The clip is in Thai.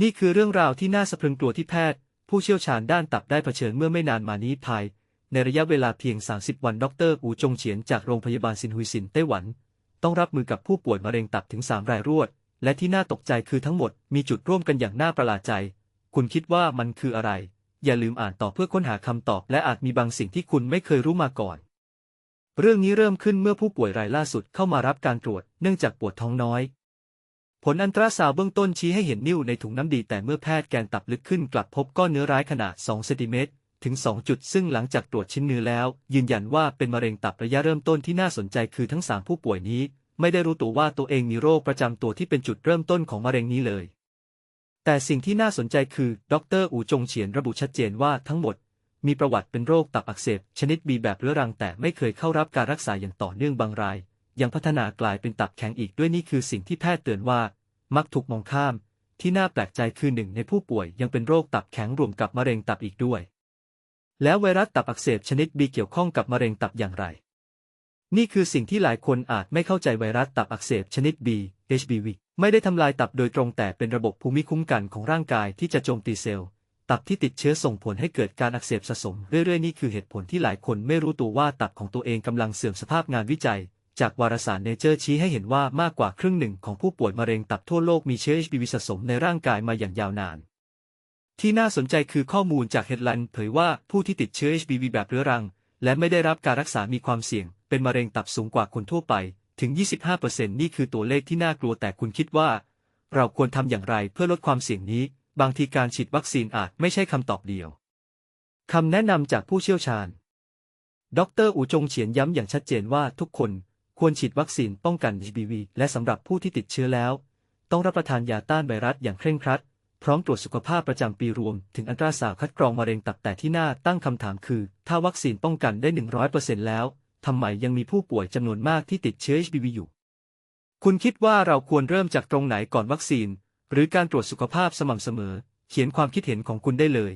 นี่คือเรื่องราวที่น่าสะพรึงกลัวที่แพทย์ ผู้เชี่ยวชาญด้านตับได้เผชิญเมื่อไม่นานมานี้ภาย ในระยะเวลาเพียง 30 วันดรอูจงเฉียนจากโรงพยาบาลซินฮุยซินไต้หวัน ต้องรับมือกับผู้ป่วยมะเร็งตับถึง 3 รายรวด และที่น่าตกใจคือทั้งหมดมีจุดร่วมกันอย่างน่าประหลาดใจ คุณคิดว่ามันคืออะไร อย่าลืมอ่านต่อเพื่อค้นหาคำตอบ และอาจมีบางสิ่งที่คุณไม่เคยรู้มาก่อน เรื่องนี้เริ่มขึ้นเมื่อผู้ป่วยรายล่าสุดเข้ามารับการตรวจเนื่องจากปวดท้องน้อย ผลอันตราซาวเบื้องต้นชี้ให้เห็นนิ่วในถุงน้ำดีแต่เมื่อแพทย์แกนตับลึกขึ้นกลับพบก้อนเนื้อร้ายขนาด 2 เซนติเมตรถึง 2 จุด ซึ่งหลังจากตรวจชิ้นเนื้อแล้ว ยืนยันว่าเป็นมะเร็งตับระยะเริ่มต้นที่น่าสนใจคือทั้ง 3 ผู้ป่วยนี้ ไม่ได้รู้ตัวว่าตัวเองมีโรคประจำตัวที่เป็นจุดเริ่มต้นของมะเร็งนี้เลย แต่สิ่งที่น่าสนใจคือ ดรอูจงเฉียนระบุชัดเจนว่าทั้งหมด มีประวัติเป็นโรคตับอักเสบชนิดบีแบบเรื้อรังแต่ไม่เคยเข้ารับการรักษาอย่างต่อเนื่องบางราย ยังพัฒนากลายเป็นตับแข็งอีกด้วยนี่คือสิ่งที่แพทย์เตือนว่า มักถูกมองข้าม ที่น่าแปลกใจคือหนึ่งในผู้ป่วยยังเป็นโรคตับแข็งรวมกับมะเร็งตับอีกด้วย แล้วไวรัสตับอักเสบชนิดบีเกี่ยวข้องกับมะเร็งตับอย่างไร นี่คือสิ่งที่หลายคนอาจไม่เข้าใจไวรัสตับอักเสบชนิด B HBV ไม่ได้ทำลายตับโดยตรงแต่เป็นระบบภูมิคุ้มกันของร่างกายที่จะโจมตีเซลล์ตับที่ติดเชื้อส่งผลให้เกิดการอักเสบสะสม เรื่อยๆ นี่คือเหตุผลที่หลายคนไม่รู้ตัวว่าตับของตัวเองกำลังเสื่อมสภาพงานวิจัย จากวารสารเนเจอร์ชี้ให้เห็นว่ามากกว่าครึ่งหนึ่งของผู้ป่วยมะเร็งตับทั่วโลกมีเชื้อ HBV สะสมในร่างกายมาอย่างยาวนาน ที่น่าสนใจคือข้อมูลจากเฮดลันเผยว่าผู้ที่ติดเชื้อ HBV แบบเรื้อรัง และไม่ได้รับการรักษามีความเสี่ยง เป็นมะเร็งตับสูงกว่าคนทั่วไป ถึง 25%นี่คือตัวเลขที่น่ากลัวแต่คุณคิดว่า เราควรทำอย่างไรเพื่อลดความเสี่ยงนี้ บางทีการฉีดวัคซีนอาจไม่ใช่คำตอบเดียวคำแนะนำจากผู้เชี่ยวชาญ ดร อูจงเฉียนย้ำอย่างชัดเจนว่าทุกคน ควรฉีดวัคซีนป้องกัน HBV และสำหรับผู้ที่ติดเชื้อแล้ว ต้องรับประทานยาต้านไวรัสอย่างเคร่งครัด พร้อมตรวจสุขภาพประจำปีรวม ถึงอัตราสาวคัดกรองมะเร็งตับแต่ที่น่าตั้งคำถามคือ ถ้าวัคซีนป้องกันได้ 100%แล้วทำไมยังมีผู้ป่วยจำนวนมากที่ติดเชื้อ HBV อยู่ คุณคิดว่าเราควรเริ่มจากตรงไหนก่อนวัคซีน หรือการตรวจสุขภาพสม่ำเสมอ เขียนความคิดเห็นของคุณได้เลย